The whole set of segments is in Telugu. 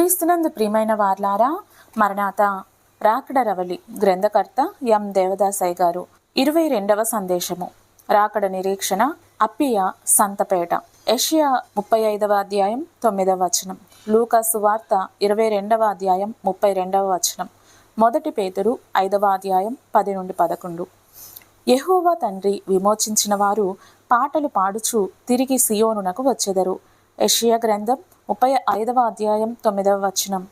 క్రీస్తునందు ప్రియమైన వార్లారా మరణాత రాకడరవలి గ్రంథకర్త ఎం. దేవదాసయ్య గారు. ఇరవై రెండవ సందేశము. రాకడ నిరీక్షణ అప్పియ సంతపేట. ఏషియా ముప్పై ఐదవ అధ్యాయం తొమ్మిదవ వచనం. లూకా సువార్త ఇరవై రెండవ అధ్యాయం ముప్పై రెండవ వచనం. మొదటి పేతురు ఐదవ అధ్యాయం పది నుండి పదకొండు. యహోవా తండ్రి విమోచించిన వారు పాటలు పాడుచు తిరిగి సియోనునకు వచ్చెదరు. ఏషియా గ్రంథం ముప్పై ఐదవ అధ్యాయం తొమ్మిదవ వచనం.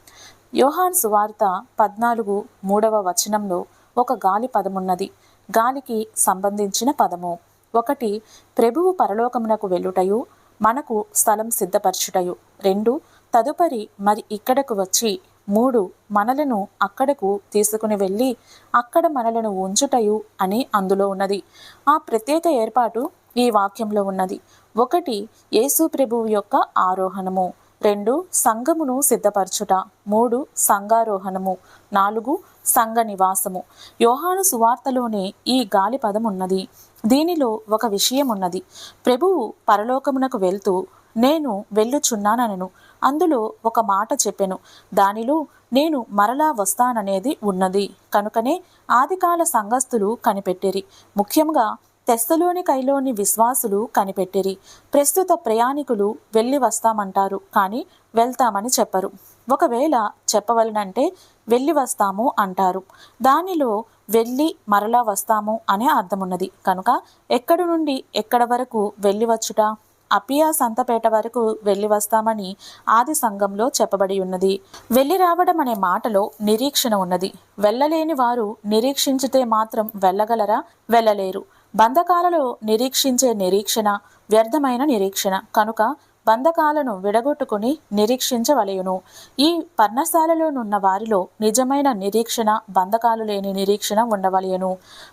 యోహాన్ సువార్త పద్నాలుగు మూడవ వచనంలో ఒక గాలి పదమున్నది. గాలికి సంబంధించిన పదము. ఒకటి ప్రభువు పరలోకమునకు వెళ్ళుటయు మనకు స్థలం సిద్ధపరచుటయు. రెండు తదుపరి మరి ఇక్కడకు వచ్చి మూడు మనలను అక్కడకు తీసుకుని వెళ్ళి అక్కడ మనలను ఉంచుటయు అని అందులో ఉన్నది. ఆ ప్రత్యేక ఏర్పాటు ఈ వాక్యంలో ఉన్నది. ఒకటి యేసు ప్రభువు యొక్క ఆరోహణము. రెండు సంఘమును సిద్ధపరచుట. మూడు సంఘారోహణము. నాలుగు సంఘ నివాసము. యోహాను సువార్తలోనే ఈ గాలి పదం ఉన్నది దీనిలో ఒక విషయం ఉన్నది ప్రభువు పరలోకమునకు వెళ్తూ నేను వెళ్ళుచున్నానను అందులో ఒక మాట చెప్పెను. దానిలో నేను మరలా వస్తాననేది ఉన్నది. కనుకనే ఆదికాల సంఘస్థులు కనిపెట్టిరి. ముఖ్యంగా తెస్తలోని కైలోని విశ్వాసులు కనిపెట్టిరి. ప్రస్తుత ప్రయాణికులు వెళ్ళి వస్తామంటారు కానీ వెళ్తామని చెప్పరు. ఒకవేళ చెప్పవలనంటే వెళ్ళి వస్తాము అంటారు. దానిలో వెళ్ళి మరలా వస్తాము అనే అర్థమున్నది. కనుక ఎక్కడి నుండి ఎక్కడ వరకు వెళ్ళి వచ్చుట? అపియా సంతపేట వరకు వెళ్ళి వస్తామని ఆది సంఘంలో చెప్పబడి ఉన్నది వెళ్ళి రావడం అనే మాటలో నిరీక్షణ ఉన్నది. వెళ్ళలేని వారు నిరీక్షించితే మాత్రం వెళ్ళగలరా? వెళ్ళలేరు. బంధకాలలో నిరీక్షించే నిరీక్షణ వ్యర్థమైన నిరీక్షణ. కనుక బంధకాలను విడగొట్టుకుని నిరీక్షించవలయును ఈ పర్ణశాలలోనున్న వారిలో నిజమైన నిరీక్షణ బంధకాలు లేని నిరీక్షణ ఉండవలయను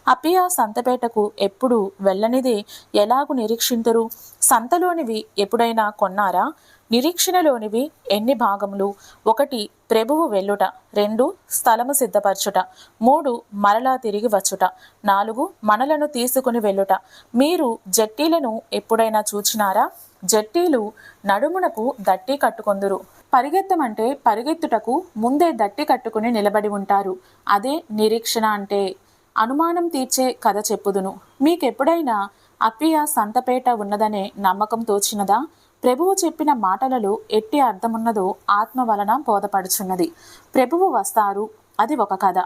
అపియా సంతపేటకు ఎప్పుడు వెళ్ళనిదే ఎలాగు నిరీక్షింతురు? సంతలోనివి ఎప్పుడైనా కొన్నారా? నిరీక్షణలోనివి ఎన్ని భాగములు? ఒకటి ప్రభువు వెళ్ళుట. రెండు స్థలము సిద్ధపరచుట. మూడు మరలా తిరిగి వచ్చుట. నాలుగు మనలను తీసుకుని వెళ్ళుట. మీరు జట్టీలను ఎప్పుడైనా చూచినారా? జట్టీలు నడుమునకు దట్టి కట్టుకొందురు. పరిగెత్తమంటే పరిగెత్తుటకు ముందే దట్టి కట్టుకుని నిలబడి ఉంటారు. అదే నిరీక్షణ అంటే. అనుమానం తీర్చే కథ చెప్పుదును. మీకెప్పుడైనా అప్పియ సంతపేట ఉన్నదనే నమ్మకం తోచినదా? ప్రభువు చెప్పిన మాటలలో ఎట్టి అర్థమున్నదో ఆత్మ వలన బోధపడుచున్నది. ప్రభువు వస్తారు. అది ఒక కథ.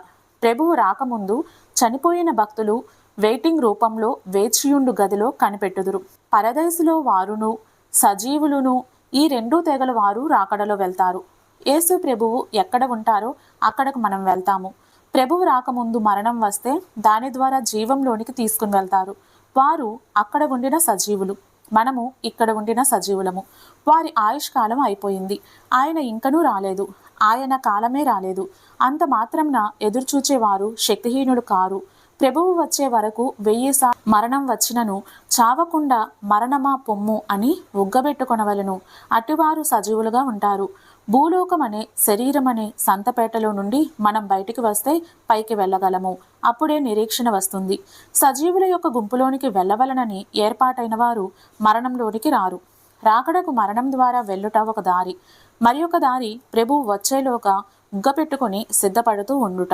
ప్రభువు రాకముందు చనిపోయిన భక్తులు వెయిటింగ్ రూపంలో వేచియుండు గదిలో కనిపెట్టుదురు. పరదేశిలో వారును సజీవులును ఈ రెండు తెగల వారు రాకడలో వెళ్తారు. యేసు ప్రభువు ఎక్కడ ఉంటారో అక్కడకు మనం వెళ్తాము. ప్రభువు రాకముందు మరణం వస్తే దాని ద్వారా జీవంలోనికి తీసుకుని వెళ్తారు. వారు అక్కడ ఉండిన సజీవులు. మనము ఇక్కడ ఉండిన సజీవులము. వారి ఆయుష్కాలం అయిపోయింది. ఆయన ఇంకనూ రాలేదు. ఆయన కాలమే రాలేదు. అంత మాత్రంన ఎదురుచూచేవారు శక్తిహీనుడు కారు. ప్రభువు వచ్చే వరకు వెయ్యిసా మరణం వచ్చినను చావకుండా మరణమా పొమ్ము అని ఉగ్గబెట్టుకొనవలను. అటువారు సజీవులుగా ఉంటారు. భూలోకం అనే శరీరం అనే సంతపేటలో నుండి మనం బయటికి వస్తే పైకి వెళ్ళగలము. అప్పుడే నిరీక్షణ వస్తుంది. సజీవుల యొక్క గుంపులోనికి వెళ్ళవలనని ఏర్పాటైన వారు మరణంలోనికి రారు. రాకడకు మరణం ద్వారా వెళ్ళుట ఒక దారి. మరి ఒక దారి ప్రభువు వచ్చేలోగా ఉగ్గపెట్టుకొని సిద్ధపడుతూ ఉండుట.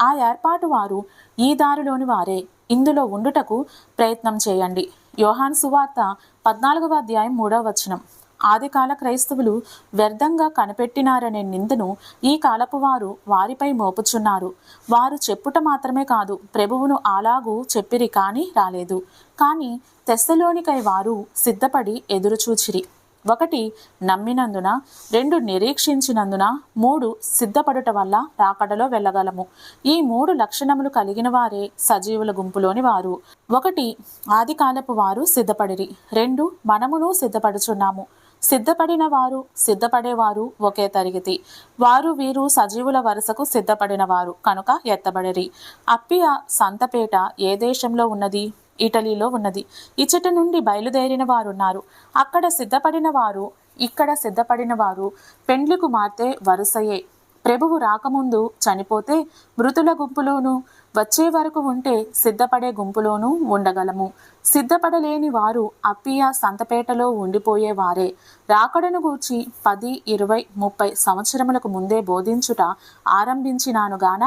ఆ ఏర్పాటు వారు ఈ దారిలోని వారే. ఇందులో ఉండుటకు ప్రయత్నం చేయండి. యోహాన్ సువార్త పద్నాలుగవ అధ్యాయం మూడవ వచనం. ఆదికాల క్రైస్తవులు వ్యర్థంగా కనిపెట్టినారనే నిందను ఈ కాలపు వారు వారిపై మోపుచున్నారు. వారు చెప్పుట మాత్రమే కాదు ప్రభువును అలాగూ చెప్పిరి కానీ రాలేదు. కానీ తెస్సలోనికై వారు సిద్ధపడి ఎదురుచూచిరి. ఒకటి నమ్మినందున రెండు నిరీక్షించినందున మూడు సిద్ధపడుట వల్ల రాకడలో వెళ్ళగలము. ఈ మూడు లక్షణములు కలిగిన వారే సజీవుల గుంపులోని వారు. ఒకటి ఆదికాలపు వారు సిద్ధపడిరి. రెండు మనమును సిద్ధపడుచున్నాము. సిద్ధపడిన వారు సిద్ధపడేవారు ఒకే తరగతి. వారు వీరు సజీవుల వరుసకు సిద్ధపడిన వారు కనుక ఎత్తబడిరి. అప్పియ సంతపేట ఏ దేశంలో ఉన్నది? ఇటలీలో ఉన్నది. ఇచ్చట నుండి బయలుదేరిన వారు ఉన్నారు అక్కడ సిద్ధపడిన వారు ఇక్కడ సిద్ధపడిన వారు పెండ్లి కుమార్తె వరుసయే ప్రభువు రాకముందు చనిపోతే మృతుల గుంపులోను వచ్చే వరకు ఉంటే సిద్ధపడే గుంపులోనూ ఉండగలము. సిద్ధపడలేని వారు అప్పియ సంతపేటలో ఉండిపోయేవారే. రాకడను గూర్చి పది ఇరవై ముప్పై సంవత్సరములకు ముందే బోధించుట ఆరంభించినాను గాన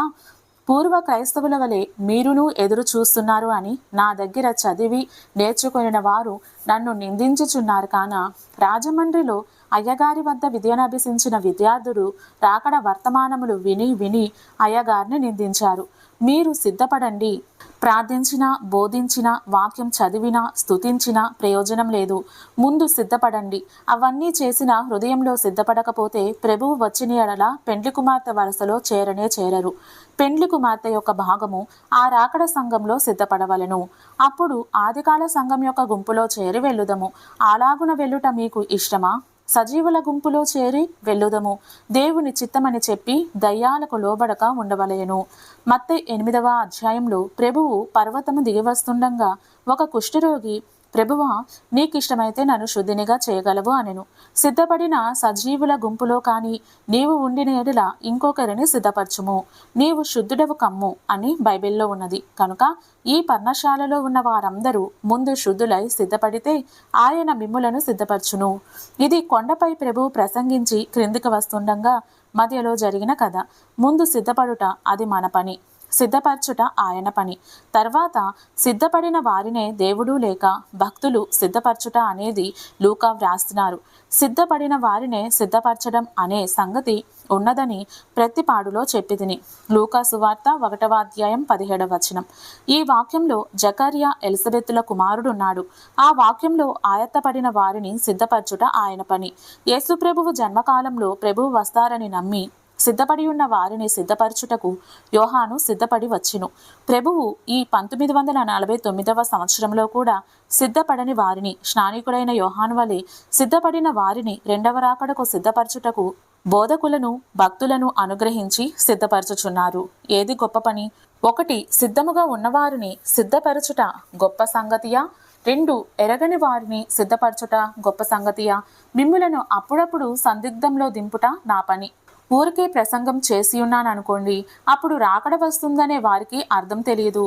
పూర్వ క్రైస్తవుల వలె మీరును ఎదురు చూస్తున్నారు అని నా దగ్గర చదివి నేర్చుకుని వారు నన్ను నిందించుచున్నారు. కాన రాజమండ్రిలో అయ్యగారి వద్ద విద్యనభ్యసించిన విద్యార్థులు రాకడ వర్తమానములు విని విని అయ్యగారిని నిందించారు. మీరు సిద్ధపడండి. ప్రార్థించిన బోధించిన వాక్యం చదివినా స్థుతించిన ప్రయోజనం లేదు. ముందు సిద్ధపడండి. అవన్నీ చేసిన హృదయంలో సిద్ధపడకపోతే ప్రభువు వచ్చిన ఎడల పెండ్లి కుమార్తె వరుసలో చేరనే చేరరు. పెండ్లి కుమార్తె యొక్క భాగము ఆ రాకడ సంఘంలో సిద్ధపడవలెను. అప్పుడు ఆదికాల సంఘం యొక్క గుంపులో చేరి వెళ్ళుదము. అలాగున వెళ్ళుట మీకు ఇష్టమా? సజీవుల గుంపులో చేరి వెళ్ళుదము. దేవుని చిత్తమని చెప్పి దయ్యాలకు లోబడక ఉండవలయను మత్తె ఎనిమిదవ అధ్యాయంలో ప్రభువు పర్వతము దిగివస్తుండగా ఒక కుష్ఠరోగి ప్రభువా నీకిష్టమైతే నన్ను శుద్ధినిగా చేయగలవు అనెను. సిద్ధపడిన సజీవుల గుంపులో కాని నీవు ఉండిన ఎడల ఇంకొకరిని సిద్ధపరచుము. నీవు శుద్ధుడవు కమ్ము అని బైబిల్లో ఉన్నది. కనుక ఈ పర్ణశాలలో ఉన్న వారందరూ ముందు శుద్ధులై సిద్ధపడితే ఆయన మిమ్ములను సిద్ధపరచును. ఇది కొండపై ప్రభువు ప్రసంగించి క్రిందికి వస్తుండగా మధ్యలో జరిగిన కథ. ముందు సిద్ధపడుట అది మన పని. సిద్ధపరచుట ఆయన పని. తర్వాత సిద్ధపడిన వారినే దేవుడు లేక భక్తులు సిద్ధపరచుట అనేది లూకా వ్రాస్తున్నారు. సిద్ధపడిన వారినే సిద్ధపరచడం అనే సంగతి ఉన్నదని ప్రతిపాడులో చెప్పితిని. లూకా సువార్త ఒకటవ అధ్యాయం పదిహేడవ వచనం. ఈ వాక్యంలో జకర్యా ఎలిజబెత్తుల కుమారుడున్నాడు. ఆ వాక్యంలో ఆయత్తపడిన వారిని సిద్ధపరచుట ఆయన పని. యేసుప్రభువు జన్మకాలంలో ప్రభువు వస్తారని నమ్మి సిద్ధపడి ఉన్న వారిని సిద్ధపరచుటకు యోహాను సిద్ధపడి వచ్చిను. ప్రభువు ఈ పంతొమ్మిది వందల నలభై తొమ్మిదవ సంవత్సరంలో కూడా సిద్ధపడని వారిని స్నానికుడైన యోహాను వలె సిద్ధపడిన వారిని రెండవ రాకడకు సిద్ధపరచుటకు బోధకులను భక్తులను అనుగ్రహించి సిద్ధపరచుచున్నారు. ఏది గొప్ప పని? ఒకటి సిద్ధముగా ఉన్నవారిని సిద్ధపరచుట గొప్ప సంగతియా? రెండు ఎరగని వారిని సిద్ధపరచుట గొప్ప సంగతియా? మిమ్ములను అప్పుడప్పుడు సందిగ్ధంలో దింపుట నా పని. ఊరికే ప్రసంగం చేసి ఉన్నాను అనుకోండి అప్పుడు రాకడ వస్తుందనే వారికి అర్థం తెలియదు.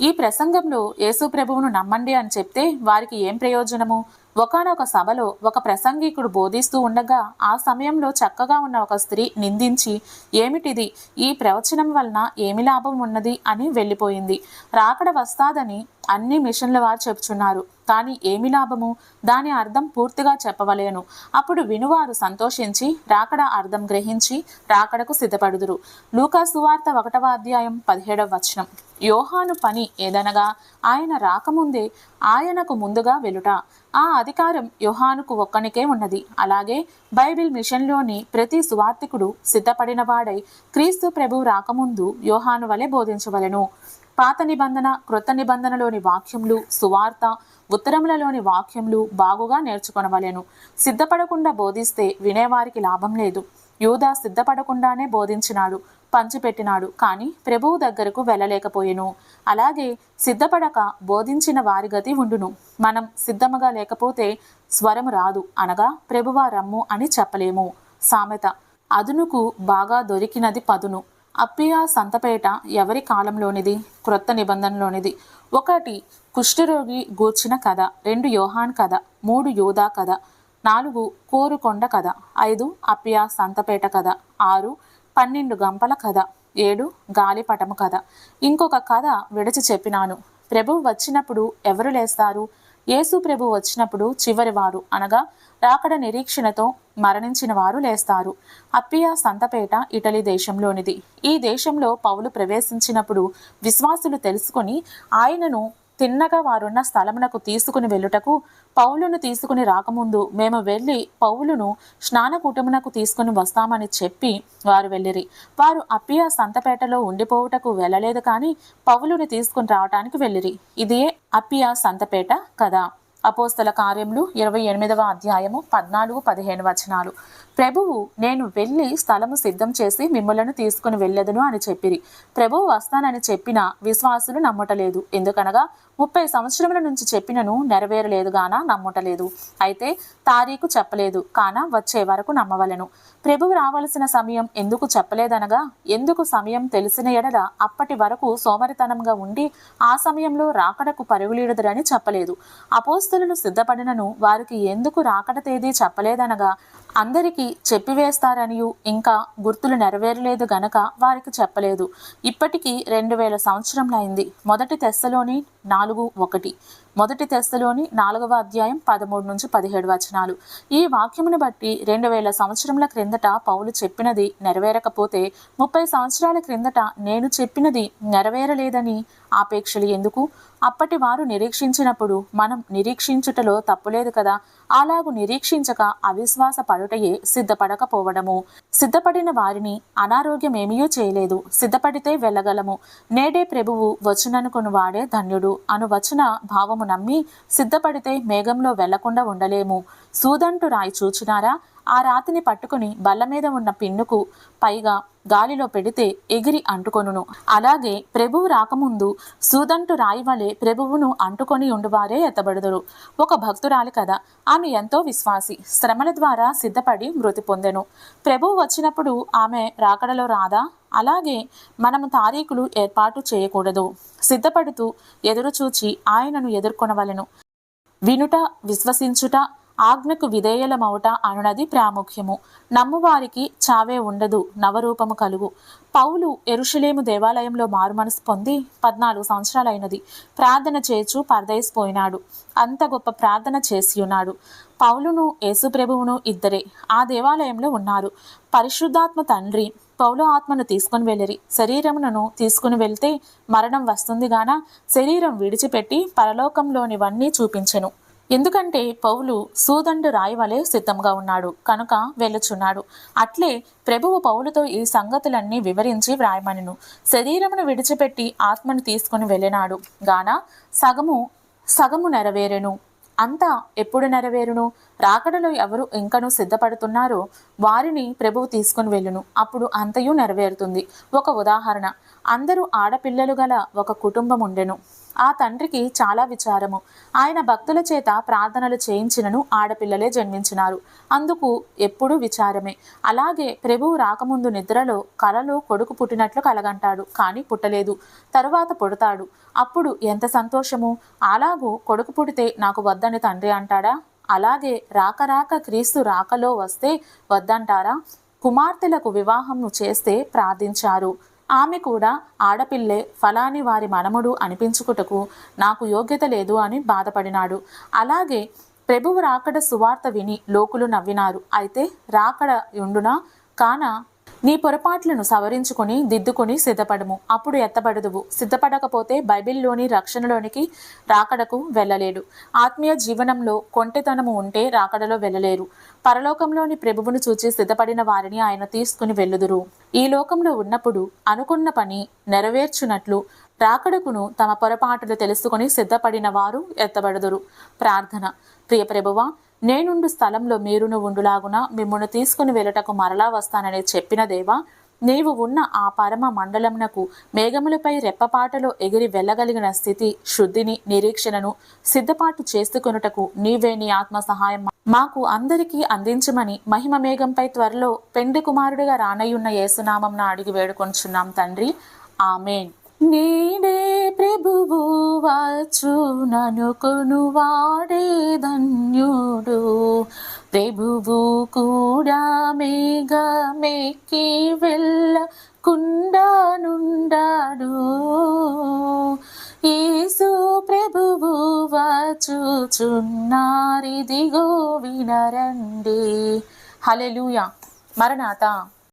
ఈ ప్రసంగంలో యేసు ప్రభువును నమ్మండి అని చెప్తే వారికి ఏం ప్రయోజనము? ఒకనొక సభలో ఒక ప్రసంగికుడు బోధిస్తూ ఉండగా ఆ సమయంలో చక్కగా ఉన్న ఒక స్త్రీ నిందించి ఏమిటిది? ఈ ప్రవచనం వలన ఏమి లాభం ఉన్నది? అని వెళ్ళిపోయింది. రాకడ వస్తాదని అన్ని మిషన్ల వారు చెప్తున్నారు కానీ ఏమి లాభము? దాని అర్థం పూర్తిగా చెప్పవలేను. అప్పుడు వినువారు సంతోషించి రాకడ అర్థం గ్రహించి రాకడకు సిద్ధపడుదురు. లూకా సువార్త ఒకటవ అధ్యాయం పదిహేడవ వచనం. యోహాను పని ఏదనగా ఆయన రాకముందే ఆయనకు ముందుగా వెలుట ఆ అధికారం యోహానుకు ఒక్కనికే ఉన్నది. అలాగే బైబిల్ మిషన్లోని ప్రతి సువార్తికుడు సిద్ధపడిన వాడై క్రీస్తు ప్రభు రాకముందు యోహాను వలె బోధించవలెను. పాత నిబంధన క్రొత్త నిబంధనలోని వాక్యములు సువార్త ఉత్తరములలోని వాక్యములు బాగుగా నేర్చుకొనవలెను. సిద్ధపడకుండా బోధిస్తే వినేవారికి లాభం లేదు. యూదా సిద్ధపడకుండానే బోధించినాడు పంచిపెట్టినాడు కానీ ప్రభువు దగ్గరకు వెళ్ళలేకపోయెను. అలాగే సిద్ధపడక బోధించిన వారి గతి ఉండును. మనం సిద్ధముగా లేకపోతే స్వరము రాదు అనగా ప్రభువ రమ్ము అని చెప్పలేము. సామెత అదునుకు బాగా దొరికినది పదును. అప్పియా సంతపేట ఎవరి కాలంలోనిది? క్రొత్త నిబంధనలోనిది. ఒకటి కుష్ఠరోగి గూర్చిన కథ. రెండు యోహాన్ కథ. మూడు యోధా కథ. నాలుగు కోరుకొండ కథ. ఐదు అప్పియా సంతపేట కథ. ఆరు పన్నెండు గంపల కథ. ఏడు గాలిపటము కథ. ఇంకొక కథ విడచి చెప్పినాను. ప్రభువు వచ్చినప్పుడు ఎవరు లేస్తారు? యేసు ప్రభు వచ్చినప్పుడు చివరి వారు అనగా రాకడ నిరీక్షణతో మరణించిన వారు లేస్తారు. అప్పియా సంతపేట ఇటలీ దేశంలోనిది. ఈ దేశంలో పౌలు ప్రవేశించినప్పుడు విశ్వాసులు తెలుసుకొని ఆయనను తిన్నగా వారున్న స్థలమునకు తీసుకుని వెళ్ళుటకు పౌలును తీసుకుని రాకముందు మేము వెళ్ళి పౌలును స్నానకూటమునకు తీసుకుని వస్తామని చెప్పి వారు వెళ్ళిరి. వారు అప్పియా సంతపేటలో ఉండిపోవుటకు వెళ్ళలేదు కానీ పౌలుని తీసుకుని రావటానికి వెళ్ళిరి. ఇదే అప్పియా సంతపేట కదా అపోస్తల కార్యములు ఇరవై ఎనిమిదవ అధ్యాయము పద్నాలుగు పదిహేను వచనాలు. ప్రభువు నేను వెళ్ళి స్థలము సిద్ధం చేసి మిమ్మలను తీసుకుని వెళ్ళదును అని చెప్పిరి. ప్రభువు వస్తానని చెప్పిన విశ్వాసులు నమ్మటలేదు. ఎందుకనగా ముప్పై సంవత్సరముల నుంచి చెప్పినను నెరవేరలేదు గాన నమ్మటలేదు. అయితే తారీఖు చెప్పలేదు కాన వచ్చే వరకు నమ్మవలను. ప్రభువు రావలసిన సమయం ఎందుకు చెప్పలేదనగా ఎందుకు సమయం తెలిసిన ఎడల అప్పటి వరకు సోమరితనంగా ఉండి ఆ సమయంలో రాకడకు పరుగులీడదురని చెప్పలేదు. అపోస్తులను సిద్ధపడినను వారికి ఎందుకు రాకడ తేదీ చెప్పలేదనగా అందరికీ చెప్పివేస్తారనియు ఇంకా గుర్తులు నెరవేరలేదు గనక వారికి చెప్పలేదు. ఇప్పటికీ రెండు వేల సంవత్సరంలైంది మొదటి తెస్సలోని నాలుగు ఒకటి. మొదటి తెస్తలోని నాలుగవ అధ్యాయం పదమూడు నుంచి పదిహేడు వచనాలు. ఈ వాక్యమును బట్టి రెండు వేల సంవత్సరముల క్రిందట పౌలు చెప్పినది నెరవేరకపోతే ముప్పై సంవత్సరాల క్రిందట నేను చెప్పినది నెరవేరలేదని ఆపేక్షలు ఎందుకు? అప్పటి వారు నిరీక్షించినప్పుడు మనం నిరీక్షించుటలో తప్పులేదు కదా? అలాగు నిరీక్షించక అవిశ్వాస పడుటయే సిద్ధపడకపోవడము. సిద్ధపడిన వారిని అనారోగ్యం చేయలేదు. సిద్ధపడితే వెళ్ళగలము. నేడే ప్రభువు వచననుకుని వాడే ధన్యుడు. అను వచన భావము నమ్మి సిద్ధపడితే మేఘంలో వెళ్ళకుండా ఉండలేము. సూదంటు రాయి చూచినారా? ఆ రాతిని పట్టుకుని బల్ల మీద ఉన్న పిన్నుకు పైగా గాలిలో పెడితే ఎగిరి అంటుకొనును. అలాగే ప్రభువు రాకముందు సూదంటు రాయి వలె ప్రభువును అంటుకొని ఉండువారే ఎత్తబడుదురు. ఒక భక్తురాలి కదా ఆమె ఎంతో విశ్వాసి శ్రమల ద్వారా సిద్ధపడి మృతి పొందెను. ప్రభువు వచ్చినప్పుడు ఆమె రాకడలో రాదా? అలాగే మనము తారీఖులు ఏర్పాటు చేయకూడదు. సిద్ధపడుతూ ఎదురుచూచి ఆయనను ఎదుర్కొనవలెను. వినుట విశ్వసించుట ఆజ్ఞకు విధేయలమవుట అనునది ప్రాముఖ్యము. నమ్మువారికి చావే ఉండదు నవరూపము కలుగు. పౌలు ఎరుషులేము దేవాలయంలో మారుమనసు పొంది పద్నాలుగు సంవత్సరాలైనది. ప్రార్థన చేచు పరదేసిపోయినాడు అంత గొప్ప ప్రార్థన చేసి ఉన్నాడు పౌలును యేసుప్రభువును ఇద్దరే ఆ దేవాలయంలో ఉన్నారు. పరిశుద్ధాత్మ తండ్రి పౌలు ఆత్మను తీసుకుని వెళ్ళిరి. శరీరమును తీసుకుని వెళ్తే మరణం వస్తుంది గాన శరీరం విడిచిపెట్టి పరలోకంలోనివన్నీ చూపించెను. ఎందుకంటే పౌలు సూదండు రాయవలే సిద్ధంగా ఉన్నాడు కనుక వెళ్ళుచున్నాడు. అట్లే ప్రభువు పౌలుతో ఈ సంగతులన్నీ వివరించి వ్రాయమనిను. శరీరమును విడిచిపెట్టి ఆత్మను తీసుకుని వెళ్ళినాడు. గాన సగము సగము నెరవేరెను. అంతా ఎప్పుడు నెరవేరును? రాకడలో ఎవరు ఇంకను సిద్ధపడుతున్నారో వారిని ప్రభువు తీసుకుని వెళ్ళును. అప్పుడు అంతయు నెరవేరుతుంది. ఒక ఉదాహరణ. అందరూ ఆడపిల్లలు గల ఒక కుటుంబం ఉండెను ఆ తండ్రికి చాలా విచారము. ఆయన భక్తుల చేత ప్రార్థనలు చేయించినను ఆడపిల్లలే జన్మించినారు. అందుకు ఎప్పుడూ విచారమే. అలాగే ప్రభువు రాకముందు నిద్రలో కలలో కొడుకు పుట్టినట్లు కలగంటాడు కానీ పుట్టలేదు. తరువాత పుడతాడు. అప్పుడు ఎంత సంతోషము! అలాగూ కొడుకు పుడితే నాకు వద్దని తండ్రి అంటాడా? అలాగే రాక రాక క్రీస్తు రాకలో వస్తే వద్దంటారా? కుమార్తెలకు వివాహం చేస్తే ప్రార్థించారు. ఆమె కూడా ఆడపిల్లే ఫలాని వారి మనముడు అనిపించుకుటకు నాకు యోగ్యత లేదు అని బాధపడినాడు. అలాగే ప్రభువు రాకడ సువార్త విని లోకులు నవ్వినారు. అయితే రాకడ ఉండునా కాన? నీ పొరపాట్లను సవరించుకుని దిద్దుకుని సిద్ధపడము. అప్పుడు ఎత్తబడదువు. సిద్ధపడకపోతే బైబిల్లోని రక్షణలోనికి రాకడకు వెళ్ళలేడు. ఆత్మీయ జీవనంలో కొంటెతనము ఉంటే రాకడలో వెళ్ళలేరు. పరలోకంలోని ప్రభువును చూచి సిద్ధపడిన వారిని ఆయన తీసుకుని వెళ్ళుదురు. ఈ లోకంలో ఉన్నప్పుడు అనుకున్న పని నెరవేర్చునట్లు రాకడకును తమ పొరపాటులు తెలుసుకుని సిద్ధపడిన వారు ఎత్తబడుదురు. ప్రార్థన. ప్రియ ప్రభువా నేనుండు స్థలంలో మీరును ఉండులాగున మిమ్మల్ని తీసుకుని వెళ్ళటకు మరలా వస్తానని చెప్పిన దేవా నీవు ఉన్న ఆ పరమ మండలమునకు మేఘములపై రెప్పపాటలో ఎగిరి వెళ్ళగలిగిన స్థితి శుద్ధిని నిరీక్షణను సిద్ధపాటు చేసుకొనుటకు నీవే నీ ఆత్మ సహాయం. మాకు అందరికీ అందించమని మహిమ మేఘంపై త్వరలో పెండి కుమారుడిగా రానయ్యున్న యేసునామంన అడిగి వేడుకొంచున్నాం తండ్రి. ఆమెన్. నేనే ప్రభువు వచ్చు ననుకొను వాడే ధన్యుడు. ప్రభువు కూడా మేఘమెక్కి వెళ్ళకుండానుండాడు. యేసు ప్రభువు వచ్చుచున్నారిదిగో వినరండి. హలెలుయా మరణాత.